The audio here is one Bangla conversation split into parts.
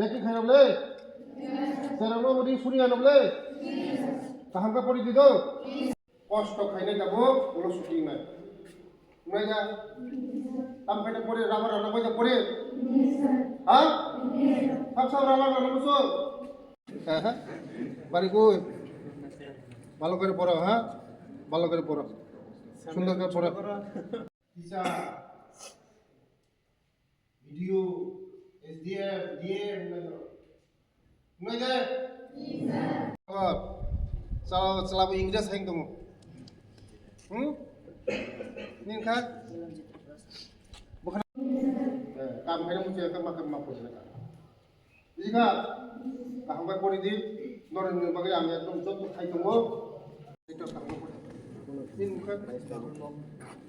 দেখি খাই নবলে সেরানো মুদি সুরিয়া নবলে কাহামকা পড়ি দিদ কষ্ট খাইনে যাব কোনো ছুটি নাই। নাই যা। কাম খাইতে পড়ে রাবার রান্না করে পড়ে। হ্যাঁ? সব সব রাবার রান্না বসো হ্যাঁ হ্যাঁ। বাড়ি কই? ভালো করে পড়ো হ্যাঁ? ভালো করে পড়ো। সুন্দর করে পড়ো। Video এসডিএফ ডিএম নয় যায় और चलो चलाबो इंग्रेज हैं तुम हम्म नीन खा बुखार काम खाने मुझे काम मार मार पड़े लगा इका काम का पड़ी दी नरेंद्र बागे आमी एकदम जब खाई तुम এটা কাম করে তিন মুখে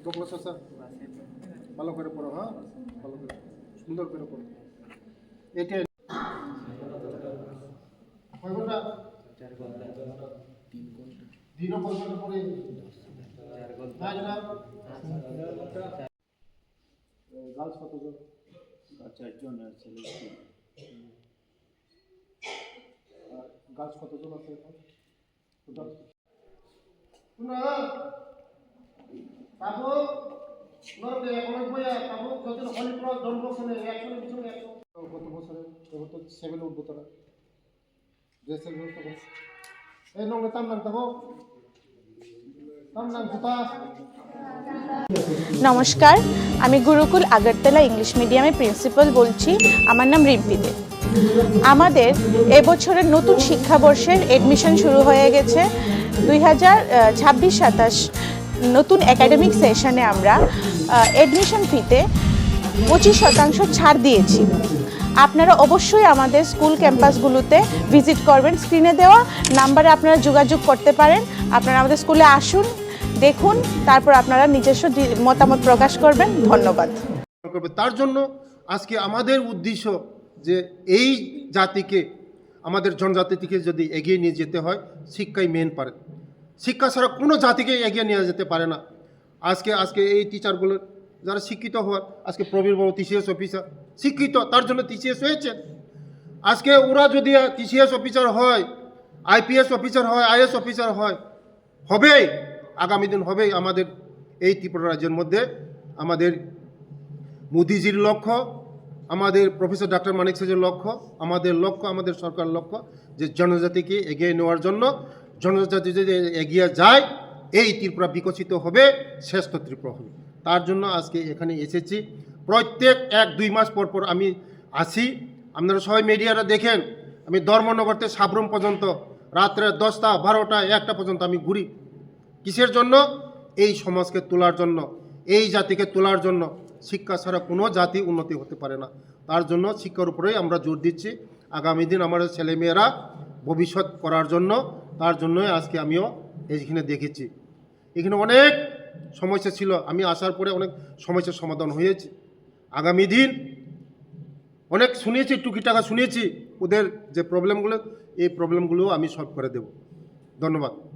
বকলো সসা ভালো করে পড়ো হ্যাঁ ভালো করে সুন্দর করে পড়ো এটা কয় ঘণ্টা দিনও কয় ঘণ্টা হ্যাঁ জনাব। গার্লস কতজন চারজন ছেলে। গাছ কতজন আছে এখন? বাবু নরকে এখন বইয়া বাবু যতদিন হলিপ্র জন্ম শুনে একশো পিছনে একশো। এবার তো উঠবো ড্রেসের ব্যবস্থা এই নাম নমস্কার, আমি গুরুকুল আগরতলা ইংলিশ মিডিয়ামে প্রিন্সিপাল বলছি, আমার নাম রিম্পি দে আমাদের এবছরের নতুন শিক্ষাবর্ষের এডমিশন শুরু হয়ে গেছে। দুই হাজার ছাব্বিশ সাতাশ নতুন একাডেমিক সেশনে আমরা এডমিশন ফিতে পঁচিশ শতাংশ ছাড় দিয়েছি। আপনারা অবশ্যই আমাদের স্কুল ক্যাম্পাসগুলোতে ভিজিট করবেন। স্ক্রিনে দেওয়া নাম্বারে আপনারা যোগাযোগ করতে পারেন। আপনারা আমাদের স্কুলে আসুন, দেখুন, তারপর আপনারা নিজস্ব মতামত প্রকাশ করবেন। ধন্যবাদ। তার জন্য আজকে আমাদের উদ্দেশ্য যে এই জাতিকে, আমাদের জনজাতিকে যদি এগিয়ে নিয়ে যেতে হয়, শিক্ষাই মেন পারে শিক্ষা ছাড়া কোনো জাতিকে এগিয়ে নিয়ে যেতে পারে না। আজকে আজকে এই টিচারগুলো যারা শিক্ষিত হওয়ার আজকে প্রবীর বাবু টিসিএস অফিসার শিক্ষিত, তার জন্য টিসিএস হয়েছে আজকে ওরা যদি টিসিএস অফিসার হয় আইপিএস অফিসার হয় আইএস অফিসার হয়, হবেই। আগামী দিন হবেই আমাদের এই ত্রিপুরা রাজ্যের মধ্যে আমাদের মোদিজির লক্ষ্য, আমাদের প্রফেসর ডাক্তার মানিক সেজের লক্ষ্য, আমাদের লক্ষ্য, আমাদের সরকার লক্ষ্য যে জনজাতিকে এগিয়ে নেওয়ার জন্য, জনজাতি যদি এগিয়ে যায় এই ত্রিপুরা বিকশিত হবে, শ্রেষ্ঠ ত্রিপুরা হবে। তার জন্য আজকে এখানে এসেছি। প্রত্যেক এক, দুই মাস পর পর আমি আসি। আপনারা সবাই মিডিয়ারা দেখেন, আমি ধর্মনগর থেকে সাবরুম পর্যন্ত রাত্রে দশটা, বারোটা, একটা পর্যন্ত আমি ঘুরি। কিসের জন্য? এই সমাজকে তোলার জন্য, এই জাতিকে তোলার জন্য। শিক্ষা ছাড়া কোনো জাতি উন্নতি হতে পারে না। তার জন্য শিক্ষার উপরেই আমরা জোর দিচ্ছি। আগামী দিন আমাদের ছেলেমেয়েরা ভবিষ্যৎ করার জন্য, তার জন্যই আজকে আমিও এইখানে দেখেছি। এখানে অনেক সমস্যা ছিল। আমি আসার পরে অনেক সমস্যার সমাধান হয়েছে। আগামী দিন অনেক শুনেছি, টুকিটাকা শুনেছি, ওদের যে প্রবলেমগুলো এই প্রবলেমগুলো আমি সলভ করে দেব। ধন্যবাদ।